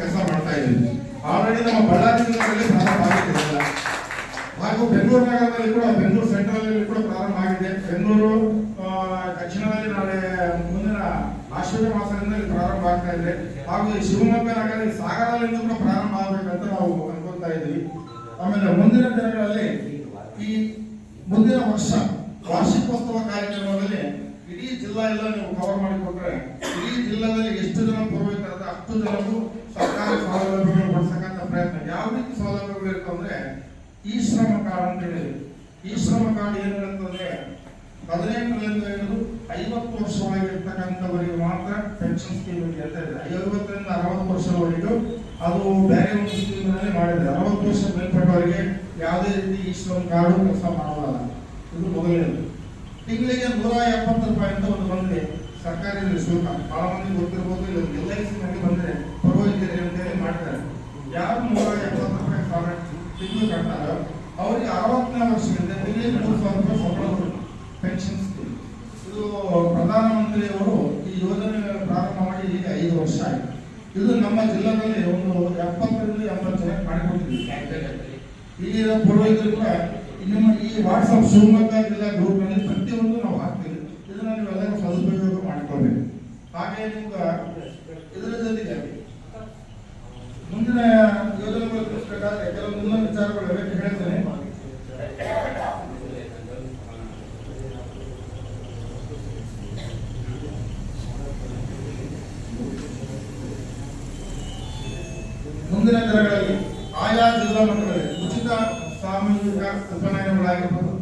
ಕೆಲಸ ಮಾಡ್ತಾ ಇದ್ದೀವಿ ಆಲ್ರೆಡಿ ನಮ್ಮ ಬಳ್ಳಾರಿ ಜಿಲ್ಲೆಯಲ್ಲಿ ಪ್ರಾರಂಭ ಆಗಿದೆ. ಹಾಗೂ ಬೆಂಗಳೂರು ನಗರದಲ್ಲಿ ಕೂಡ ಬೆಂಗಳೂರು ಸೆಂಟ್ರಲ್ ಕೂಡ ಪ್ರಾರಂಭ ಆಗಿದೆ. ಬೆಂಗಳೂರು ದಕ್ಷಿಣದಲ್ಲಿ ನಾಳೆ ಮುಂದಿನ ಆಶ್ವರ್ಯ ಮಾಸದಿಂದ ಪ್ರಾರಂಭ ಆಗ್ತಾ ಇದೆ. ಹಾಗೂ ಶಿವಮೊಗ್ಗ ನಗರ ಸಾಗರದಿಂದ ಕೂಡ ಪ್ರಾರಂಭ ಆಗಬೇಕಂತ ನಾವು ಅನ್ಕೊತಾ ಇದ್ದೀವಿ. ಆಮೇಲೆ ಮುಂದಿನ ದಿನಗಳಲ್ಲಿ ಈ ಮುಂದಿನ ವರ್ಷ ವಾರ್ಷಿಕೋತ್ಸವ ಕಾರ್ಯಕ್ರಮದಲ್ಲಿ ಇಡೀ ಜಿಲ್ಲಾ ಎಲ್ಲ ನೀವು ಕವರ್ ಮಾಡಿಕೊಟ್ರೆ, ಇಡೀ ಜಿಲ್ಲಾದಲ್ಲಿ ಎಷ್ಟು ಜನ ಪೂರ್ವಕರದ ಅಷ್ಟು ಜನಕ್ಕೂ ಸರ್ಕಾರಿ ಸೌಲಭ್ಯಗಳು ಕೊಡ್ಸಕ್ಕಂತ ಪ್ರಯತ್ನ. ಯಾವ ರೀತಿ ಸೌಲಭ್ಯಗಳು ಇರ್ತಂದ್ರೆ ಈ ಶ್ರಮ ಕಾರ್ಡ್ ಅಂತ ಹೇಳಿ ಈ ಶ್ರಮ ಕಾರ್ಡ್ ಏನು ಹೇಳುತ್ತಂದ್ರೆ ಹದಿನೆಂಟರಿಂದ ಹಿಡಿದು ಐವತ್ತು ವರ್ಷ ಒಳಗಿರ್ತಕ್ಕಂಥವರಿಗೆ ಮಾತ್ರ ಪೆನ್ಷನ್ ಸ್ಕೀಮ್ ಅಂತ ಇದೆ ಐವತ್ತರಿಂದ ಅರವತ್ತು ವರ್ಷದವರೆಗೂ ಅದು ಬೇರೆ ಒಂದು ಸ್ಕೀಮ್ನಲ್ಲಿ ಮಾಡಿದೆ ಅರವತ್ತು ವರ್ಷ ಮೇಲ್ಪಟ್ಟವರಿಗೆ ಯಾವುದೇ ರೀತಿ ಈ ಶ್ರಮ ಕಾರ್ಡು ಕೆಲಸ ಮಾಡಲ್ಲ ಇದು ಮೊದಲನೇದು. ತಿಂಗಳಿಗೆ ನೂರ ಎಪ್ಪತ್ತು ರೂಪಾಯಿ ಅಂತ ಒಂದು ಬಂದಿದೆ. ಸರ್ಕಾರಿ ಶುಲ್ಕ. ಬಹಳ ಮಂದಿ ಗೊತ್ತಿರ್ಬೋದು ಇಲ್ಲ ಎಲ್ ಐ ಸಿ ನಲ್ಲಿ ಬಂದ್ರೆ ಪರವಾಗಿಲ್ಲ ಅಂತ ಹೇಳಿ ಮಾಡ್ತಾರೆ. ಯಾರು ನೂರ ಎಪ್ಪತ್ತು ರೂಪಾಯಿ ಸಾವಿರ ತಿಂಗಳು ಕಟ್ತಾರೋ ಅವ್ರಿಗೆ ಅರವತ್ತನೇ ವರ್ಷದಿಂದ ಇಲ್ಲಿ ಮೂರು ಸಾವಿರ ರೂಪಾಯಿ ಸಂಬಳ ಪೆನ್ಷನ್ ಸ್ಕೀಮ್ ಇದು ಪ್ರಧಾನಮಂತ್ರಿಯವರು ಈ ಯೋಜನೆ ಪ್ರಾರಂಭ ಮಾಡಿ ಈಗ ಐದು ವರ್ಷ ಆಯಿತು. ಇದು ನಮ್ಮ ಜಿಲ್ಲೆಯಲ್ಲಿ ಒಂದು ಎಪ್ಪತ್ತರಿಂದ ಎಂಬತ್ತು ಜನ ಮಾಡಿಕೊಟ್ಟಿದ್ದೀವಿ ಇಲ್ಲಿ ಪೂರ್ವಜರು ಕೂಡ ಈ ವಾಟ್ಸಪ್ ಶಿವಮೊಗ್ಗ ಜಿಲ್ಲಾ ಗ್ರೂಪ್ನಲ್ಲಿ ಪ್ರತಿಯೊಂದು ನಾವು ನಿಮ್ಗೆ ಇದರ ಜೊತೆಗೆ ಮುಂದಿನ ಯೋಜನೆಗಳು ತಿಳಿಸ್ಬೇಕಾದ್ರೆ ಕೆಲವು ಮುಂದಿನ ವಿಚಾರಗಳು ಇವೆ, ಹೇಳ್ತೇನೆ. ಮುಂದಿನ ದಿನಗಳಲ್ಲಿ ಆಯಾ ಜಿಲ್ಲಾ ಮಟ್ಟದಲ್ಲಿ ಉಚಿತ ಸಾಮೂಹಿಕ ಉಪನಯನಗಳಾಗಿರ್ಬೋದು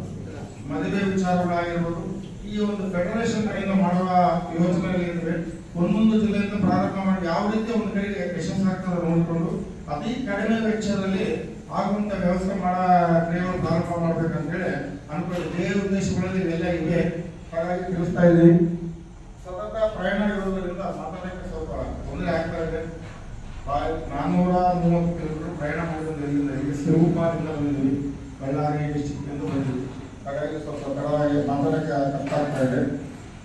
ಮದುವೆ ವಿಚಾರಗಳಾಗಿರ್ಬೋದು ಈ ಒಂದು ಫೆಡರೇಷನ್ ಕಡೆಯಿಂದ ಮಾಡುವ ಯೋಜನೆಗಳಿವೆ. ಒಂದೊಂದು ಜಿಲ್ಲೆಯಿಂದ ಪ್ರಾರಂಭ ಮಾಡಿ ಯಾವ ರೀತಿ ಒಂದು ಕಡೆಗೆ ಯಶಸ್ಸು ಆಗ್ತದೆ ನೋಡಿಕೊಂಡು ಅತಿ ಕಡಿಮೆ ವೆಚ್ಚದಲ್ಲಿ ಆಗುವಂತ ವ್ಯವಸ್ಥೆ ಮಾಡೋ ಕ್ರಿಯೆಗಳು ಪ್ರಾರಂಭ ಮಾಡ್ಬೇಕಂತೇಳಿ ಅನ್ಕೊಂಡು ಬೇರೆ ಉದ್ದೇಶಗಳಲ್ಲಿ ಇವೆಲ್ಲ ಇವೆ ಹಾಗಾಗಿ ತಿಳಿಸ್ತಾ ಇದ್ದೀನಿ. ಸತತ ಪ್ರಯಾಣ ಇರುವುದರಿಂದ ಮಾತಾಡಕ್ಕೆ ಸ್ವಲ್ಪ ತೊಂದರೆ ಆಗ್ತಾ ಇದೆ. ನಾನ್ನೂರ ಮೂವತ್ತು ಕಿಲೋಮೀಟರ್ ಪ್ರಯಾಣ ಮಾಡಿಕೊಂಡು ಇಲ್ಲಿಂದ ಇಲ್ಲಿ ಶಿವಕುಮಾರಿಂದ ಬಂದಿದ್ವಿ ಬಳ್ಳಾರಿ ಡಿಸ್ಟಿಕ್ ಎಂದು ಬಂದಿದ್ವಿ ಹಾಗಾಗಿ ಸ್ವಲ್ಪ ತಡವಾಗಿ ಮಾತಾಡಕ್ಕೆ ಕಷ್ಟ ಆಗ್ತಾ ಇದೆ.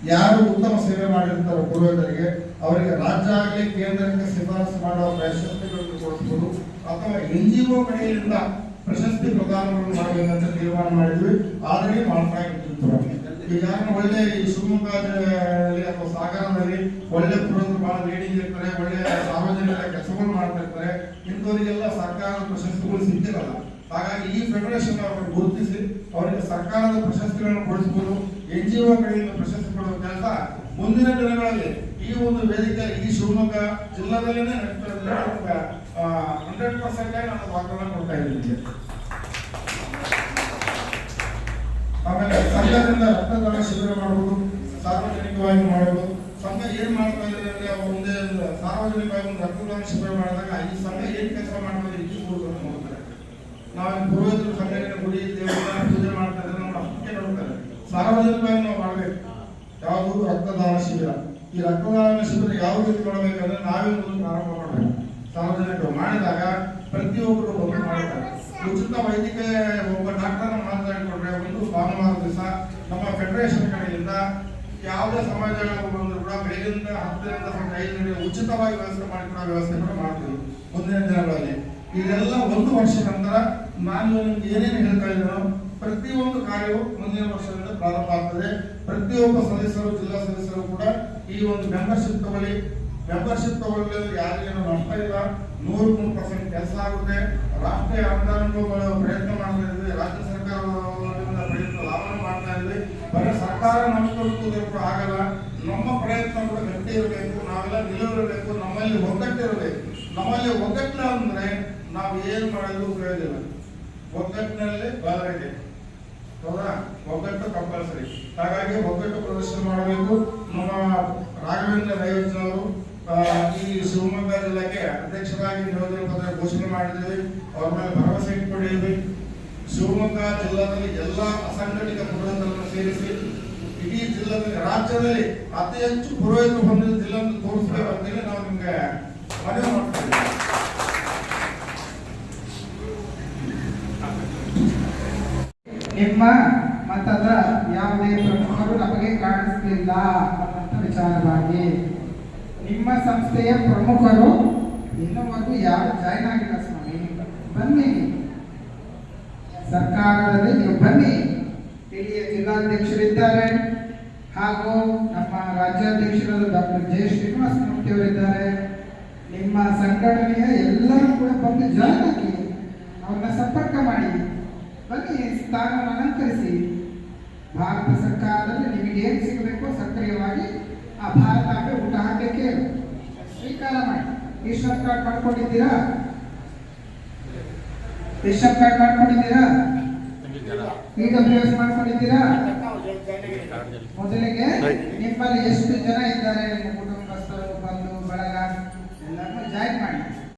ಯಾರು ಉತ್ತಮ ಸೇವೆ ಮಾಡಿರ್ತಾರೋ ಪೂರ್ವಜರಿಗೆ, ಅವರಿಗೆ ರಾಜ್ಯ ಆಗಲಿ ಕೇಂದ್ರಕ್ಕೆ ಶಿಫಾರಸು ಮಾಡುವ ಪ್ರಶಸ್ತಿಗಳನ್ನು ಕೊಡಿಸಬಹುದು ಅಥವಾ ಎನ್ ಜಿ ಒ ಕಡೆಯಿಂದ ಪ್ರಶಸ್ತಿ ಪ್ರದಾನವನ್ನು ಮಾಡಬೇಕಂತ ತೀರ್ಮಾನ ಮಾಡಿದ್ವಿ. ಆದರೆ ಮಾಡ್ತಾ ಇರ್ತಿತ್ತು ಈಗ ಒಳ್ಳೆ ಈ ಶಿವಮೊಗ್ಗದಲ್ಲಿ ಅಥವಾ ಸಾಗರದಲ್ಲಿ ಒಳ್ಳೆ ಪೂರ್ವ ಬಹಳ ಲೀಡಿಂಗ್ ಇರ್ತಾರೆ, ಒಳ್ಳೆ ಸಾರ್ವಜನಿಕ ಕೆಲಸಗಳು ಮಾಡ್ತಾ ಇರ್ತಾರೆ ಇಂಥವರಿಗೆಲ್ಲ ಸರ್ಕಾರದ ಪ್ರಶಸ್ತಿಗಳು ಸಿಕ್ಕಿರಲ್ಲ ಹಾಗಾಗಿ ಈ ಫೆಡರೇಷನ್ ಅವರನ್ನು ಗುರುತಿಸಿ ಅವರಿಗೆ ಸರ್ಕಾರದ ಪ್ರಶಸ್ತಿಗಳನ್ನು ಕೊಡಿಸಬಹುದು ಎನ್ ಜಿ ಒ ಕಡೆಯಿಂದ ಪ್ರಶಸ್ತಿ ಕೊಡುವ ಕೆಲಸ ಮುಂದಿನ ದಿನಗಳಲ್ಲಿ ಈ ಒಂದು ವೇದಿಕೆ ಈ ಶಿವಮೊಗ್ಗ ಜಿಲ್ಲಾದಲ್ಲೇ ಹಂಡ್ರೆಡ್ ಪರ್ಸೆಂಟ್ ನಾನು ವಾಗ್ದಾನ ಕೊಡ್ತಾ ಇದ್ದೀನಿ ಆಮೇಲೆ ಸಂಘದಿಂದ ರಕ್ತದಾನ ಶಿಬಿರ ಮಾಡುವುದು ಸಾರ್ವಜನಿಕವಾಗಿ ಮಾಡುವುದು ಸಂಘ ಏನು ಮಾಡ್ತಾ ಇದೆ ಅಂದರೆ ಮುಂದೆ ಸಾರ್ವಜನಿಕವಾಗಿ ರಕ್ತದಾನ ಶಿಬಿರ ಮಾಡಿದಾಗ ಈ ಸಂಘ ಏನು ಕೆಲಸ ಮಾಡ್ತಾರೆ ಈ ನಾವು ಪುರೋಹಿತರು ಸಂಘಟನೆ ಗುಡಿ, ದೇವಸ್ಥಾನ ಪೂಜೆ ಮಾಡ್ತಾ ಇದ್ರೆ ನಮ್ಮ ಅಷ್ಟಕ್ಕೆ ನೋಡ್ತಾರೆ ಸಾರ್ವಜನಿಕವಾಗಿ ನಾವು ಮಾಡಬೇಕು. ಯಾವುದು ರಕ್ತದಾನ ಶಿಬಿರ. ಈ ರಕ್ತದಾನ ಶಿಬಿರ ಯಾವ ರೀತಿ ಮಾಡಬೇಕಂದ್ರೆ ನಾವೇ ಮೊದಲು ಪ್ರಾರಂಭ ಮಾಡಬೇಕು. ಸಾರ್ವಜನಿಕರು ಮಾಡಿದಾಗ ಪ್ರತಿಯೊಬ್ಬರು ಒಬ್ಬರು ಮಾಡ್ತಾರೆ. ಉಚಿತ ವೈದ್ಯಕೀಯ ಒಬ್ಬ ಡಾಕ್ಟರ್ ಮಾತಾಡಿಕೊಂಡ್ರೆ ಒಂದು ಭಾನುವಾರ ದಿವಸ ನಮ್ಮ ಫೆಡರೇಷನ್ ಕಡೆಯಿಂದ ಯಾವುದೇ ಸಮಾಜ ಬಂದರೂ ಕೂಡ ಬೆಳಗಿಂದ ಹತ್ತರಿಂದ ಸಂಜೆ ಐದು ಉಚಿತವಾಗಿ ವ್ಯವಸ್ಥೆ ಮಾಡಿಕೊಡೋ ವ್ಯವಸ್ಥೆ ಕೂಡ ಮಾಡ್ತೀವಿ. ಮುಂದಿನ ದಿನಗಳಲ್ಲಿ. ಇದೆಲ್ಲ ಒಂದು ವರ್ಷ ನಂತರ ನಾನು ನಿಮ್ಗೆ ಏನೇನು ಹೇಳ್ತಾ ಇದ್ದೀನೋ ಪ್ರತಿಯೊಂದು ಕಾರ್ಯವು ಮುಂದಿನ ವರ್ಷದಿಂದ ಪ್ರಾರಂಭ ಆಗ್ತದೆ. ಪ್ರತಿಯೊಬ್ಬ ಸದಸ್ಯರು, ಜಿಲ್ಲಾ ಸದಸ್ಯರು ಕೂಡ ಈ ಒಂದು ಮೆಂಬರ್ಶಿಪ್ ತಗೊಳ್ಳಿ. ಮೆಂಬರ್ಶಿಪ್ ತಗೊಳ್ಳಿ ಯಾರಿಗೇನು ನಷ್ಟ ಇಲ್ಲ. ನೂರು ಮೂರು ಪರ್ಸೆಂಟ್ ಕೆಲಸ ಆಗುತ್ತೆ. ರಾಷ್ಟ್ರೀಯ ಅನುದಾನಗಳು ಪ್ರಯತ್ನ ಮಾಡ್ತಾ ಇದ್ವಿ. ರಾಜ್ಯ ಸರ್ಕಾರದಿಂದ ಪ್ರಯತ್ನ ಲಾಭ ಮಾಡ್ತಾ ಇದ್ವಿ. ಬರೀ ಸರ್ಕಾರ ಕೂಡ ಆಗಲ್ಲ. ನಮ್ಮ ಪ್ರಯತ್ನ ಕೂಡ ಗಟ್ಟಿ ಇರಬೇಕು. ನಾವೆಲ್ಲ ನಿಲುವಿರಬೇಕು ನಮ್ಮಲ್ಲಿ ಒಗ್ಗಟ್ಟಿರಬೇಕು. ನಮ್ಮಲ್ಲಿ ಒಗ್ಗಟ್ಟಿಲ್ಲ ಅಂದ್ರೆ ನಾವು ಏನು ಮಾಡಿದ್ರು ಇಲ್ಲ. ಒಗ್ಗಟ್ಟಿನಲ್ಲಿ ಇದೆ ಹೌದಾ? ಒಗ್ಗಟ್ಟು ಕಂಪಲ್ಸರಿ ಹಾಗಾಗಿ ಒಗ್ಗಟ್ಟು ಪ್ರದರ್ಶನ ಮಾಡಬೇಕು. ನಮ್ಮ ರಾಘವೇಂದ್ರ ರೈವಜ್ನವರು ಈ ಶಿವಮೊಗ್ಗ ಜಿಲ್ಲೆಗೆ ಅಧ್ಯಕ್ಷರಾಗಿ ನಿಯೋಜನೆ ಪತ್ರ ಘೋಷಣೆ ಮಾಡಿದ್ದೀವಿ. ಅವ್ರ ಮೇಲೆ ಭರವಸೆ ಇಟ್ಕೊಂಡಿದ್ದೀವಿ. ಶಿವಮೊಗ್ಗ ಜಿಲ್ಲಾದಲ್ಲಿ ಎಲ್ಲ ಅಸಂಘಟಿತ ಪುರೋಹಿತರನ್ನು ಸೇರಿಸಿ ಇಡೀ ಜಿಲ್ಲಾದಲ್ಲಿ, ರಾಜ್ಯದಲ್ಲಿ ಅತಿ ಹೆಚ್ಚು ಪುರೋಹಿತರು ಹೊಂದಿದ ಜಿಲ್ಲೆ ತೋರಿಸ್ಬೇಕು ಅಂತೇಳಿ ನಾವು ನಿಮಗೆ ಮನವಿ ಮಾಡ್ತಾ ಇದ್ದೀವಿ ನಿಮ್ಮ ಮತದ ಯಾವುದೇ ಪ್ರಮುಖರು ನಮಗೆ ಕಾಣಿಸಲಿಲ್ಲ ಅನ್ನುವಂಥ ವಿಚಾರವಾಗಿ ನಿಮ್ಮ ಸಂಸ್ಥೆಯ ಪ್ರಮುಖರು ಇನ್ನು ಯಾರು ಜಾಯ್ನ್ ಆಗಿಲ್ಲ ಸ್ವಾಮಿ? ಬನ್ನಿ. ಸರ್ಕಾರದಲ್ಲಿ ನೀವು ಬನ್ನಿ. ಇಲ್ಲಿಯ ಜಿಲ್ಲಾಧ್ಯಕ್ಷರಿದ್ದಾರೆ ಹಾಗೂ ನಮ್ಮ ರಾಜ್ಯಾಧ್ಯಕ್ಷರಾದ ಡಾಕ್ಟರ್ ಜೆ ಶ್ರೀನಿವಾಸ ಮೂರ್ತಿ ಅವರಿದ್ದಾರೆ. ನಿಮ್ಮ ಸಂಘಟನೆಯ ಎಲ್ಲರೂ ಕೂಡ ಬಂದು ಜಾಯ್ನ್ ಆಗಿ ಅವ್ರನ್ನ ಸಂಪರ್ಕ ಮಾಡಿ. ಬನ್ನಿ ಸ್ಥಾನವನ್ನು ಅಲಂಕರಿಸಿ. ಭಾರತ ಸರ್ಕಾರದಲ್ಲಿ ನಿಮಗೆ ಏನು ಸಿಗಬೇಕೋ ಸಕ್ರಿಯವಾಗಿ ಆ ಭಾರತಾಂಬೆ ಊಟ ಹಾಕಕ್ಕೆ ಸ್ವೀಕಾರ ಮಾಡಿ. ರೇಷನ್ ಕಾರ್ಡ್ ಮಾಡ್ಕೊಂಡಿದ್ದೀರಾ? ರೇಷನ್ ಕಾರ್ಡ್ ಮಾಡ್ಕೊಂಡಿದ್ದೀರಾ? ಇ ಡಬ್ಲ್ಯೂ ಎಸ್ ಮಾಡ್ಕೊಂಡಿದ್ದೀರಾ? ಮೊದಲಿಗೆ ನಿಮ್ಮಲ್ಲಿ ಎಷ್ಟು ಜನ ಇದ್ದಾರೆ ನಿಮ್ಮ ಕುಟುಂಬಸ್ಥರು, ಬಂಧು, ಬಳಗ, ಎಲ್ಲರನ್ನೂ ಜಾಯಿನ್ ಮಾಡಿ.